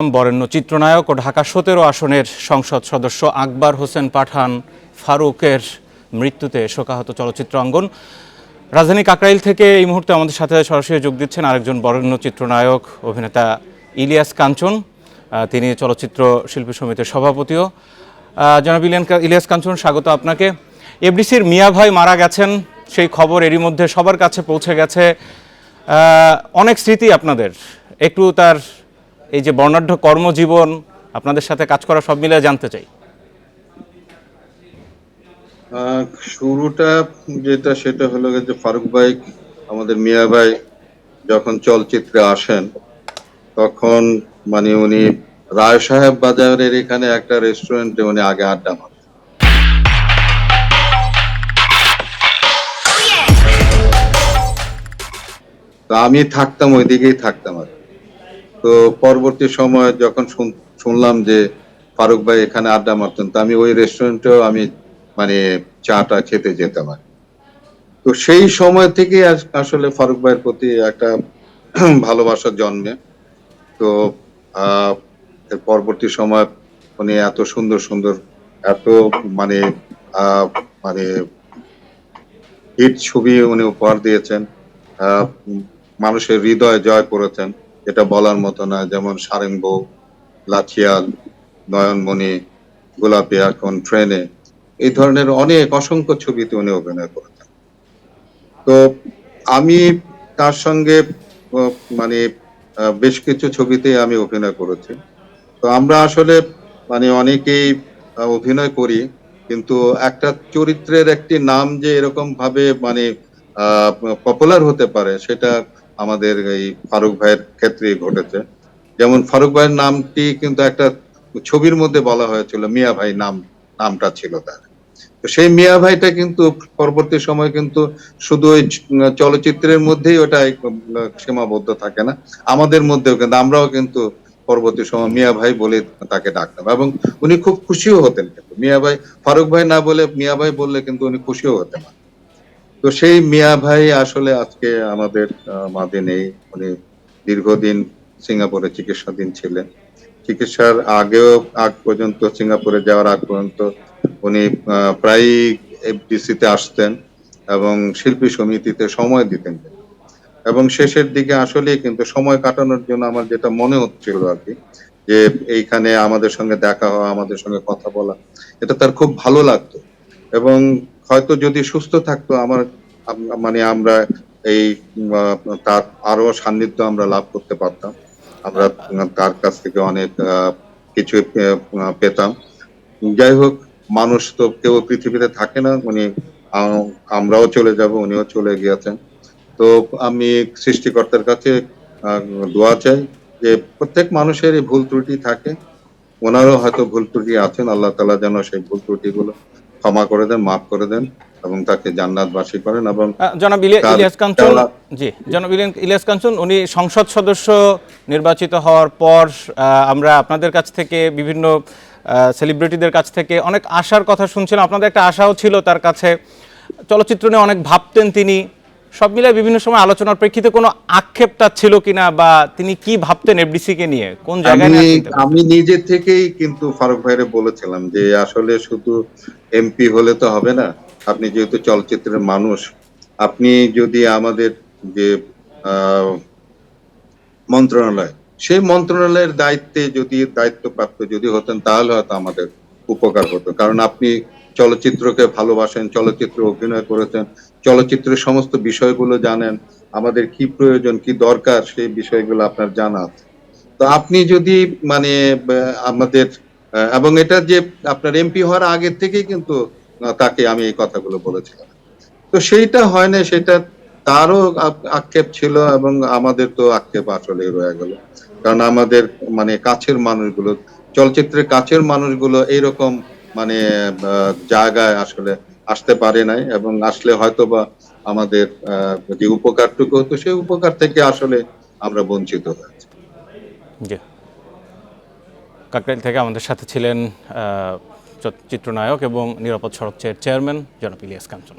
বরেণ্য চিত্রনায়ক ও ঢাকা সতেরো আসনের সংসদ সদস্য আকবর হোসেন পাঠান ফারুকের মৃত্যুতে শোকাহত চলচ্চিত্র অঙ্গন। রাজধানী কাকরাইল থেকে এই মুহূর্তে আমাদের সাথে সরাসরি যোগ দিচ্ছেন আরেকজন বরেণ্য চিত্রনায়ক অভিনেতা ইলিয়াস কাঞ্চন। তিনি চলচ্চিত্র শিল্পী সমিতির সভাপতিও। জনাব ইলিয়াস কাঞ্চন, স্বাগত আপনাকে। এফডিসির মিয়া ভাই মারা গেছেন, সেই খবর এরই মধ্যে সবার কাছে পৌঁছে গেছে। অনেক স্মৃতি আপনাদের। একটু তার এই যে বর্ণাঢ্য কর্মজীবন আপনাদের সাথে কাজ করা সব মিলে জানতে চাই। শুরুটা যেটা সেটা হলো যে ফারুক ভাই আমাদের মিয়া ভাই যখন চলচ্চিত্রে আসেন তখন মানে উনি রায় সাহেব বাজারের এখানে একটা রেস্টুরেন্টে উনি আগে আড্ডা মারতেন। তো আমি থাকতাম ওইদিকেই থাকতাম আর। তো পরবর্তী সময় যখন শুন- শুনলাম যে ফারুক ভাই এখানে আড্ডা মারতেন, তো আমি ওই রেস্টুরেন্টেও আমি মানে চাটা খেতে যেতাম তো সেই সময় থেকে আসলে ফারুক ভাইয়ের প্রতি একটা ভালোবাসা জন্মে। তো পরবর্তী সময় উনি এত সুন্দর সুন্দর, এত মানে মানে হিট ছবি উনি উপহার দিয়েছেন। মানুষের হৃদয় জয় করেছেন। এটা বলার মতো না। যেমন সারেঙ্গ লাঠিয়াল, নয়নমণি, গোলাপি এখন ট্রেনে এই ধরনের অনেক অসংখ্য ছবিতে উনি অভিনয় করেছেন। তো আমি তার সঙ্গে মানে বেশ কিছু ছবিতে আমি অভিনয় করেছি। তো আমরা আসলে মানে অনেকেই অভিনয় করি, কিন্তু একটা চরিত্রের একটি নাম যে এরকম ভাবে মানে পপুলার হতে পারে, সেটা আমাদের এই ফারুক ভাইয়ের ক্ষেত্রে ঘটেছে। যেমন ফারুক ভাইয়ের নামটি কিন্তু একটা ছবির মধ্যে বলা হয়েছিল, মিয়া ভাই নাম, নামটা ছিল তার। তো সেই মিয়া ভাইটা কিন্তু পরবর্তী সময় কিন্তু শুধু ওই চলচ্চিত্রের মধ্যেই ওটা সীমাবদ্ধ থাকে না, আমাদের মধ্যেও কিন্তু, আমরাও কিন্তু পরবর্তী সময় মিয়া ভাই বলে তাকে ডাকতাম এবং উনি খুব খুশিও হতেন কিন্তু। মিয়া ভাই, ফারুক ভাই না বলে, মিয়া ভাই বললে কিন্তু উনি খুশিও হতেন না। তো সেই মিয়া ভাই আসলে আজকে আমাদের মাঝে নেই। উনি দীর্ঘদিন সিঙ্গাপুরে চিকিৎসাধীন ছিলেন। চিকিৎসার আগেও আগ পর্যন্ত সিঙ্গাপুরে যাওয়ার আগ পর্যন্ত উনি আহ, প্রায়ই এফডিসি তে আসতেন এবং শিল্পী সমিতিতে সময় দিতেন। এবং শেষের দিকে আসলে কিন্তু সময় কাটানোর জন্য আমার যেটা মনে হচ্ছিল আর কি যে এইখানে আমাদের সঙ্গে দেখা হওয়া আমাদের সঙ্গে কথা বলা এটা তার খুব ভালো লাগতো। এবং হয়তো যদি সুস্থ থাকতো আমার মানে আমরা এই তার আরও সান্নিধ্য আমরা লাভ করতে পারতাম। আমরা তার কাছ থেকে অনেক কিছু পেতাম। যাই হোক, মানুষ তো কেউ পৃথিবীতে থাকে না, উনি আমরাও চলে যাব, উনিও চলে গিয়েছেন। তো আমি সৃষ্টিকর্তার কাছে দোয়া চাই যে প্রত্যেক মানুষেরই ভুল ত্রুটি থাকে। ওনারও হয়তো ভুল ত্রুটি আছেন, আল্লাহ তালা যেন সেই ভুল ত্রুটিগুলো ক্ষমা করে দেন মাফ করে দেন এবং তাকে জান্নাতবাসী করেন এবং জনাব ইলিয়াস কাঞ্চন জি জনাব ইলিয়াস কাঞ্চন উনি সংসদ সদস্য নির্বাচিত হওয়ার পর আমরা আপনাদের কাছ থেকে বিভিন্ন সেলিব্রিটিদের কাছ থেকে অনেক আশার কথা শুনছিলাম। আপনাদের একটা আশাও ছিল তার কাছে। চলচ্চিত্র নিয়ে অনেক ভাবতেন তিনি। সব মিলে বিভিন্ন সময় আলোচনার প্রেক্ষিতে কোনো আক্ষেপ তার ছিল কিনা বা তিনি কি ভাবতেন এফডিসি কে নিয়ে? কোন জায়গায় আমি নিজে থেকেই কিন্তু ফারুক ভাইরে বলেছিলাম যে আসলে শুধু এমপি হলে তো হবে না আপনি যেহেতু চলচ্চিত্রের মানুষ আপনি যদি আমাদের যে আহ, মন্ত্রণালয় সেই মন্ত্রণালয়ের দায়িত্বে যদি দায়িত্বপ্রাপ্ত যদি হতেন তাহলে হয়তো আমাদের উপকার হতো। কারণ আপনি চলচ্চিত্রকে ভালোবাসেন, চলচ্চিত্র অভিনয় করেছেন, চলচ্চিত্রের সমস্ত বিষয়গুলো জানেন। আমাদের কি প্রয়োজন, কি দরকার, সেই বিষয়গুলো আপনার জানা আছে। তো আপনি যদি মানে আমাদের এবং এটা যে আপনার এমপি হওয়ার আগের থেকেই কিন্তু তাকে আমি এই কথাগুলো বলেছিলাম। তো সেইটা হয় না, সেটা তারও আক্ষেপ ছিল এবং আমাদের তো আক্ষেপ আসলে রয়ে গেল। কারণ আমাদের মানে কাছের মানুষগুলো, চলচ্চিত্রের কাছের মানুষগুলো এইরকম মানে জায়গায় আসলে আসতে পারে নাই এবং আসলে হয়তো বা আমাদের যে উপকারটুকু হতো সেই উপকার থেকে আসলে আমরা বঞ্চিত হয়েছি। কাকরাইল থেকে আমাদের সাথে ছিলেন চিত্রনায়ক এবং নিরাপদ সড়ক চেয়ার চেয়ারম্যান জনাব ইলিয়াস কাঞ্চন।